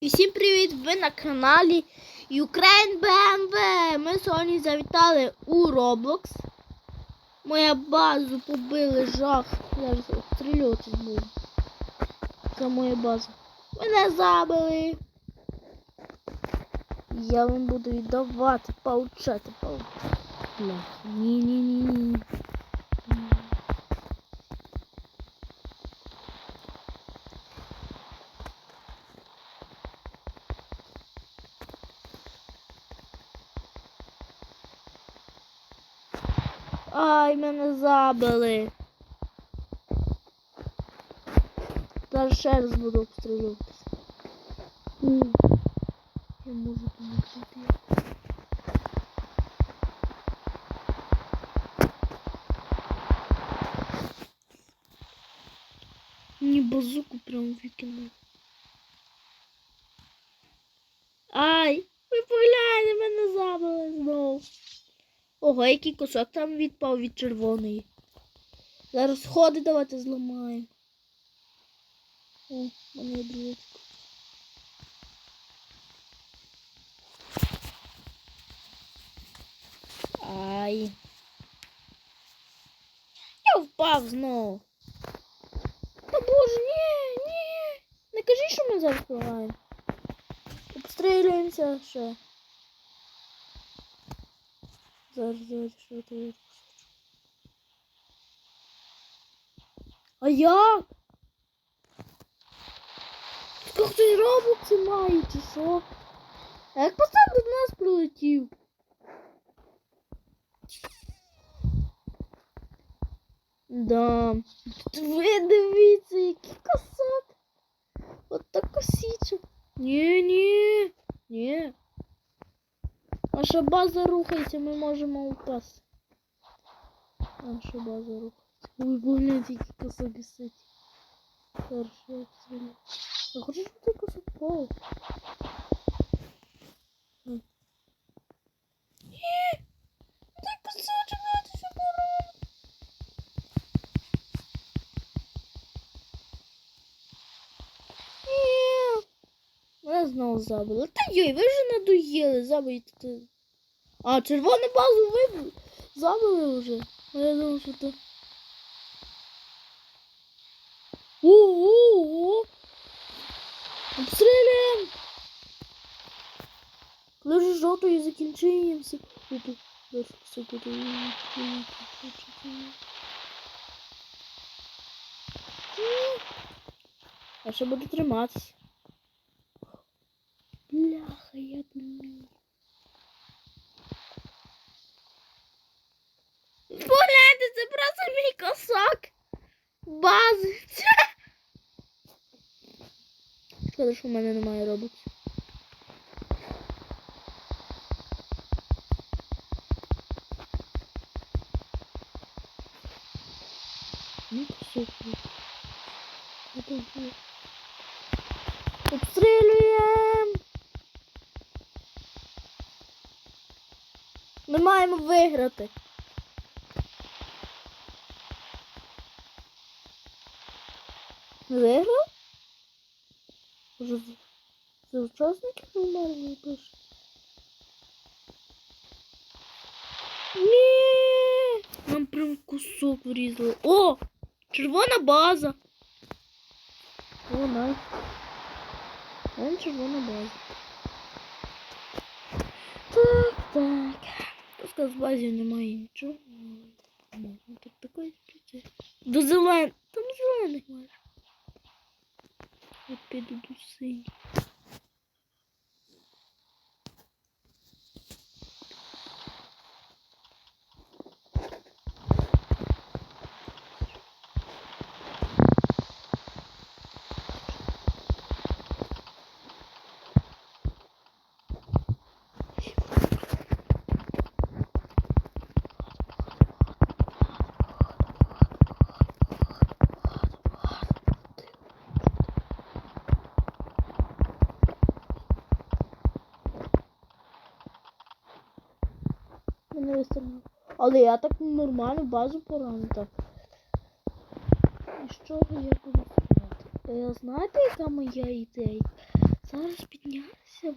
І Всім привіт! Ви на каналі Ukraine BMW. Ми сьогодні завітали у Roblox. Моя базу побили жах. Зараз обстрілюватись буду. Це моя база. Мене забили. Я вам буду віддавати, поучати. Бля, Ні-ні-ні. Ай, мене забили. Зараз ще раз буду обстрілюватися. Я можу допомогти. Мені базуку прям викинули. Ай, ви погляньте, мене забили знову. Ого, який кусок там відпав від червоної. Зараз сходи давайте зламаємо. О, мене є. Ай. Я впав знову. Та боже, ні, ні. Не кажи, що ми зараз програємо. Обстрілюємося ще. Зараз, зараз, що ти А? Як ти робокси має, чи що? А як пацан до нас прилетів? Да. Ви дивіться, який косак. От так. Ні, ні, ні. Наша база рухається, ми можемо упасти. Наша база рухається. Ой, погляньте, який косак висить. Хорошо, обстріляю. Я хочу, щоб ти косак впав. Знову забили. Та йой, ви вже надоїли, забийте. А, червону базу ви забили вже. А я думав, що то. Ого! Обстрілюємо! Коли вже жовтою закінчуємося. Опа, дальше все буде. Я ще буду триматися. Мені. Погляньте, це просто мій косак. Бази. Шкода, що в мене немає робоксів. Ну, кусок. Подожди. Ми маємо виграти. Виграв? Може, з- це учасники нормальні пише? Ні! Нам прям кусок врізали. О! Червона база. Найс. Вон червона база. Так, так. Просто з базі немає нічого. Ну, Тут такої спіти. До зелен. Там зелених майже. Я піду до синій. Мене. Але я так нормально базу поранив. І що я буду стріляти? Е, Знаєте, яка моя ідея? Зараз під ще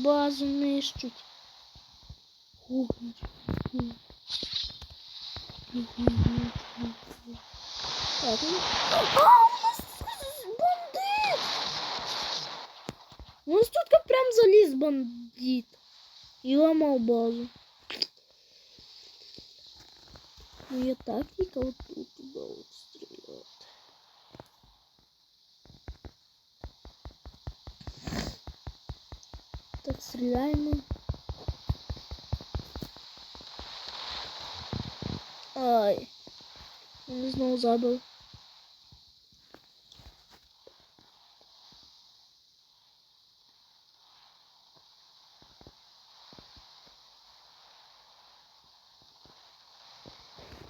Базу нищуть. Ну. А, у нас бандит! У тут как прям залез бандит. И ломал базу. Моя тактика вот тут туда вот стрелять. Так, стреляємо. Ай. Він знову забив.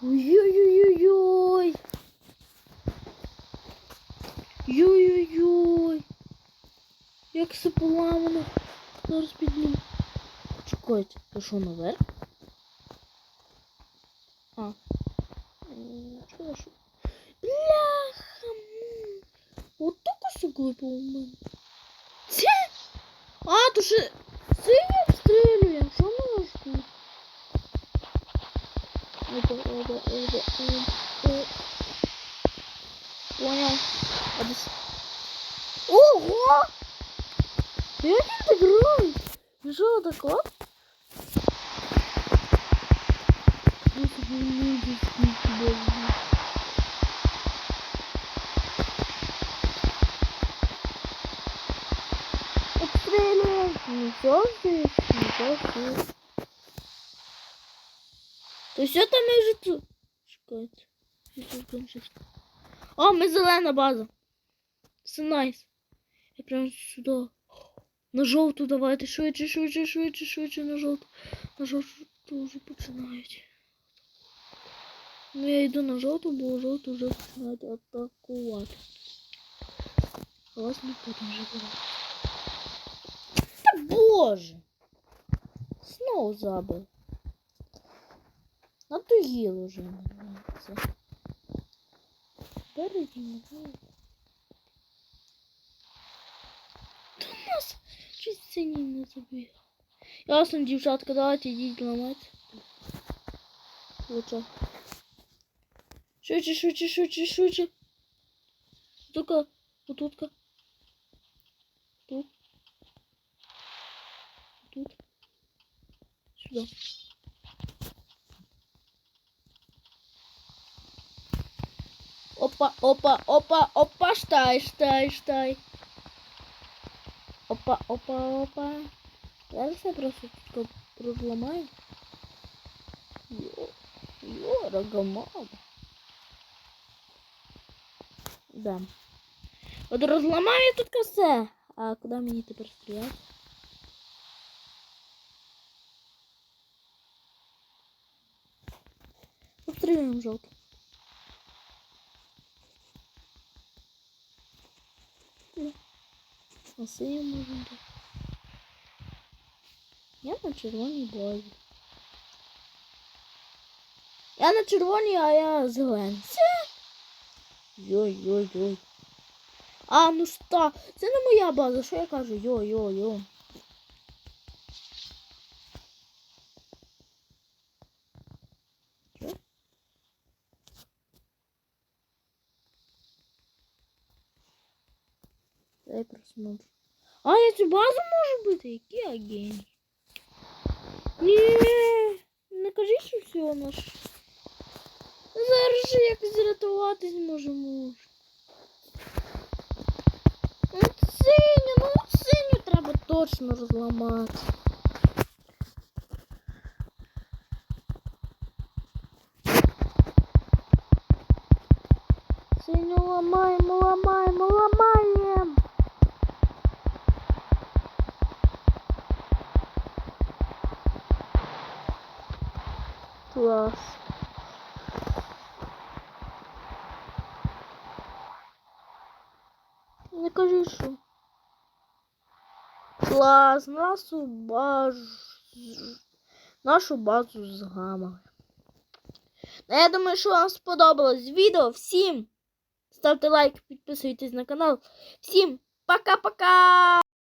Ой-ой-ой-ой. Ой-ой-ой. Як все поламано. Зараз підніму. Чекайте, то що наверх? А. Чого що? Бляха. От то кусок випав у мене. Це? А, то ще синій обстрілює. Що ми аж тут? Опа, опа, опа. Понял. Ого! Як він так робить? Ви що так от? Ну, собі люди скільки боже. Обстрілюємо. Нічого здесь, нічого здесь. То все там ми тут. Чекайте. О, ми зелена база. Все найс. Я прям сюди. На жовту давайте швидше, швидше, швидше, швидше на жовту. На жовту вже починають. Ну я йду на жовту, бо жовту вже починають атакувати. А вас не потім вже буде. Та боже! Знову забив. Надоїло вже мені це. Перейдемо. Та нас щось синій не забіг. Ясно, дівчатка, давайте йдіть ламати. Лучше. Швидше, швидше, швидше, швидше. Тут-ка, отутка. Тут. Тут. Сюда. Опа, опа, опа, опа, штай, штай, штай. Опа, опа, опа. Зараз я просто тут розламаю. Йо, йо, рогомава. Да. От розламаю тут все. А куди мені тепер стріляти? Обстрілюємо жовту. На можна бути. Я на червоній базі. Я на червоній, а я зелений. Це. Йой-йой-йой. А, ну ста. Це не моя база, що я кажу? Йо-йо-йо. зараз. А я цю базу можу бити? Який я геній. Ні, не кажи, що все наш. Зараз же не можем можемо. Синю, ну синю треба точно разломать. Синю ломаем, ломаем. Кажи, що. Клас, нашу базу. Нашу базу згамали. Ну, я думаю, що вам сподобалось відео. Всім ставте лайк, підписуйтесь на канал. Всім пока-пока!